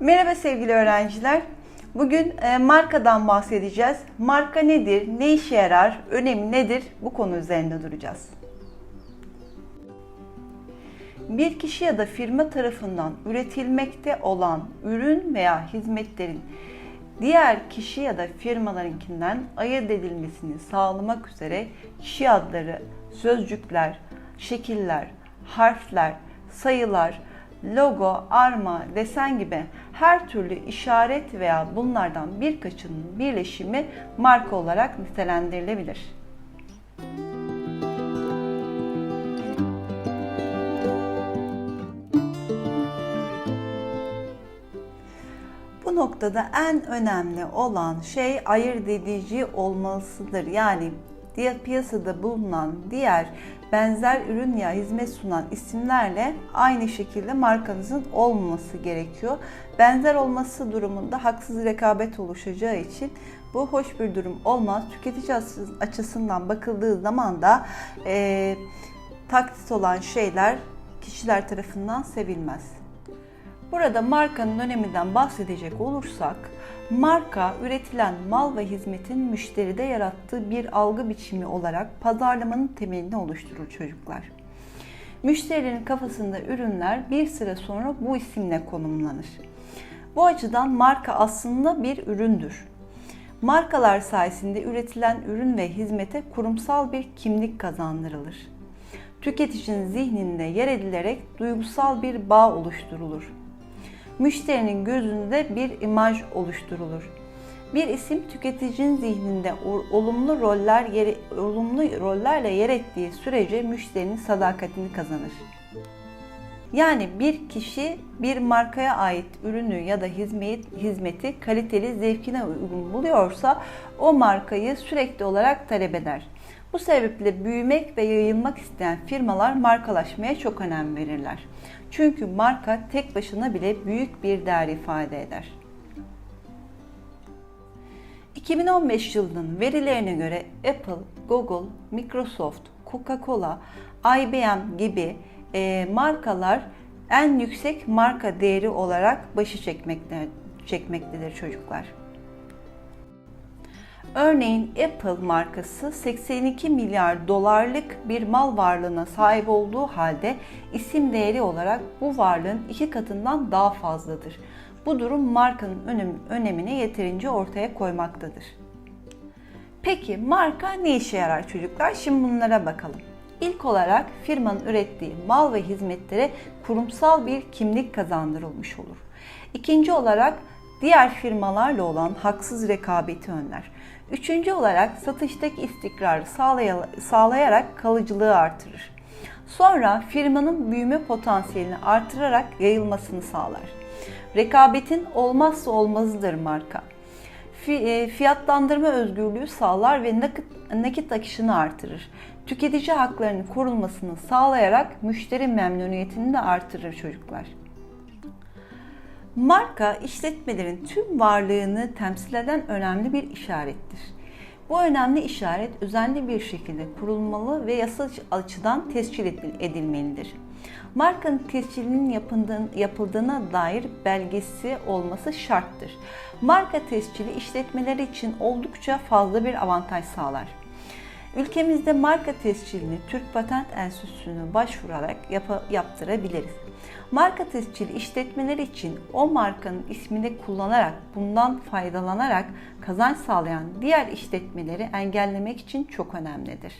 Merhaba sevgili öğrenciler. Bugün e, markadan bahsedeceğiz. Marka nedir, ne işe yarar, önemi nedir bu konu üzerinde duracağız. Bir kişi ya da firma tarafından üretilmekte olan ürün veya hizmetlerin diğer kişi ya da firmalarınkinden ayırt edilmesini sağlamak üzere kişi adları, sözcükler, şekiller, harfler, sayılar, logo, arma, desen gibi her türlü işaret veya bunlardan birkaçının birleşimi marka olarak nitelendirilebilir. Bu noktada en önemli olan şey ayırt edici olmasıdır. Yani diğer piyasada bulunan diğer benzer ürün ya hizmet sunan isimlerle aynı şekilde markanızın olmaması gerekiyor. Benzer olması durumunda haksız rekabet oluşacağı için bu hoş bir durum olmaz. Tüketici açısından bakıldığı zaman da e, taklit olan şeyler kişiler tarafından sevilmez. Burada markanın öneminden bahsedecek olursak, marka üretilen mal ve hizmetin müşteride yarattığı bir algı biçimi olarak pazarlamanın temelini oluşturur çocuklar. Müşterinin kafasında ürünler bir süre sonra bu isimle konumlanır. Bu açıdan marka aslında bir üründür. Markalar sayesinde üretilen ürün ve hizmete kurumsal bir kimlik kazandırılır. Tüketicinin zihninde yer edilerek duygusal bir bağ oluşturulur müşterinin gözünde bir imaj oluşturulur. Bir isim tüketicinin zihninde olumlu roller yer, olumlu rollerle yer ettiği sürece müşterinin sadakatini kazanır. Yani bir kişi bir markaya ait ürünü ya da hizmet, hizmeti kaliteli, zevkine uygun buluyorsa o markayı sürekli olarak talep eder. Bu sebeple büyümek ve yayılmak isteyen firmalar markalaşmaya çok önem verirler. Çünkü marka tek başına bile büyük bir değer ifade eder. 2015 yılının verilerine göre Apple, Google, Microsoft, Coca-Cola, IBM gibi e, markalar en yüksek marka değeri olarak başı çekmekte, çekmektedir çocuklar. Örneğin Apple markası 82 milyar dolarlık bir mal varlığına sahip olduğu halde isim değeri olarak bu varlığın iki katından daha fazladır. Bu durum markanın önemini yeterince ortaya koymaktadır. Peki marka ne işe yarar çocuklar? Şimdi bunlara bakalım. İlk olarak firmanın ürettiği mal ve hizmetlere kurumsal bir kimlik kazandırılmış olur. İkinci olarak diğer firmalarla olan haksız rekabeti önler. Üçüncü olarak satıştaki istikrarı sağlayarak kalıcılığı artırır. Sonra firmanın büyüme potansiyelini artırarak yayılmasını sağlar. Rekabetin olmazsa olmazıdır marka. E, fiyatlandırma özgürlüğü sağlar ve nakit, nakit akışını artırır. Tüketici haklarının korunmasını sağlayarak müşteri memnuniyetini de artırır çocuklar. Marka işletmelerin tüm varlığını temsil eden önemli bir işarettir. Bu önemli işaret özenli bir şekilde kurulmalı ve yasal açıdan tescil edilmelidir. Markanın tescilinin yapıldığına dair belgesi olması şarttır. Marka tescili işletmeleri için oldukça fazla bir avantaj sağlar. Ülkemizde marka tescilini Türk Patent Enstitüsü'ne başvurarak yap- yaptırabiliriz. Marka tescili işletmeler için o markanın ismini kullanarak, bundan faydalanarak kazanç sağlayan diğer işletmeleri engellemek için çok önemlidir.